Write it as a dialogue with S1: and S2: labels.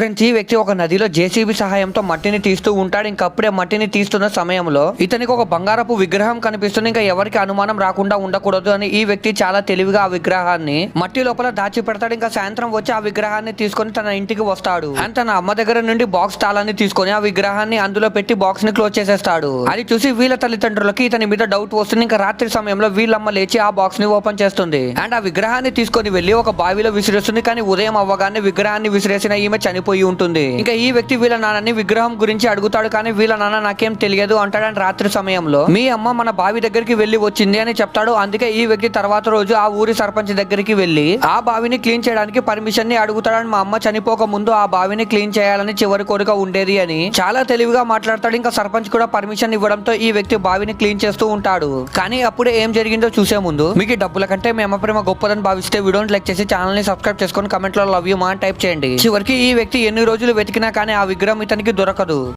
S1: Friends ఈ వ్యక్తి ఒక నదిలో జేసీబీ సహాయంతో మట్టిని తీస్తూ ఉంటాడు. ఇంకా అప్పుడే మట్టిని తీస్తున్న సమయంలో ఇతనికి ఒక బంగారపు విగ్రహం కనిపిస్తుంది. ఇంకా ఎవరికి అనుమానం రాకుండా ఉండకూడదు అని ఈ వ్యక్తి చాలా తెలివిగా ఆ విగ్రహాన్ని మట్టి లోపల దాచి పెడతాడు ఇంకా సాయంత్రం వచ్చి ఆ విగ్రహాన్ని తీసుకొని తన ఇంటికి వస్తాడు. అండ్ తన అమ్మ దగ్గర నుండి బాక్స్ తాళాన్ని తీసుకొని ఆ విగ్రహాన్ని అందులో పెట్టి బాక్స్ని క్లోజ్ చేసేస్తాడు. అది చూసి వీళ్ళ తల్లిదండ్రులకి ఇతని మీద డౌట్ వస్తుంది. ఇంకా రాత్రి సమయంలో వీళ్ళమ్మ లేచి ఆ బాక్స్ని ఓపెన్ చేస్తుంది. అండ్ ఆ విగ్రహాన్ని తీసుకొని వెళ్ళి ఒక బావిలో విసిరేస్తుంది. కానీ ఉదయం అవ్వగానే విగ్రహాన్ని విసిరేసిన ఈమె పోయి ఉంటుంది. ఇంకా ఈ వ్యక్తి వీళ్ళ నాన్నని విగ్రహం గురించి అడుగుతాడు కానీ వీళ్ళ నాన్న నాకేం తెలియదు అంటాడని రాత్రి సమయంలో మీ అమ్మ మన బావి దగ్గరికి వెళ్ళి వచ్చింది అని చెప్తాడు. అందుకే ఈ వ్యక్తి తర్వాత రోజు ఆ ఊరి సర్పంచ్ దగ్గరికి వెళ్ళి ఆ బావిని క్లీన్ చేయడానికి పర్మిషన్ని అడుగుతాడని మా అమ్మ చనిపోక ముందు ఆ బావిని క్లీన్ చేయాలని చివరి కోరిక ఉండేది అని చాలా తెలివిగా మాట్లాడతాడు. ఇంకా సర్పంచ్ కూడా పర్మిషన్ ఇవ్వడంతో ఈ వ్యక్తి బావిని క్లీన్ చేస్తూ ఉంటాడు. కానీ అప్పుడే ఏం జరిగిందో చూసే ముందు మీకు డబ్బుల కంటే మీ అమ్మ ప్రేమ గొప్పదని భావిస్తే వీడియోని లైక్ చేసి ఛానల్ని సబ్స్క్రైబ్ చేసుకొని కమెంట్లో లవ్ యూ మా టైప్ చేయండి. చివరికి ఈ వ్యక్తి ఎన్ని రోజులు వెతికినా కానీ ఆ విగ్రహం ఇతనికి దొరకదు.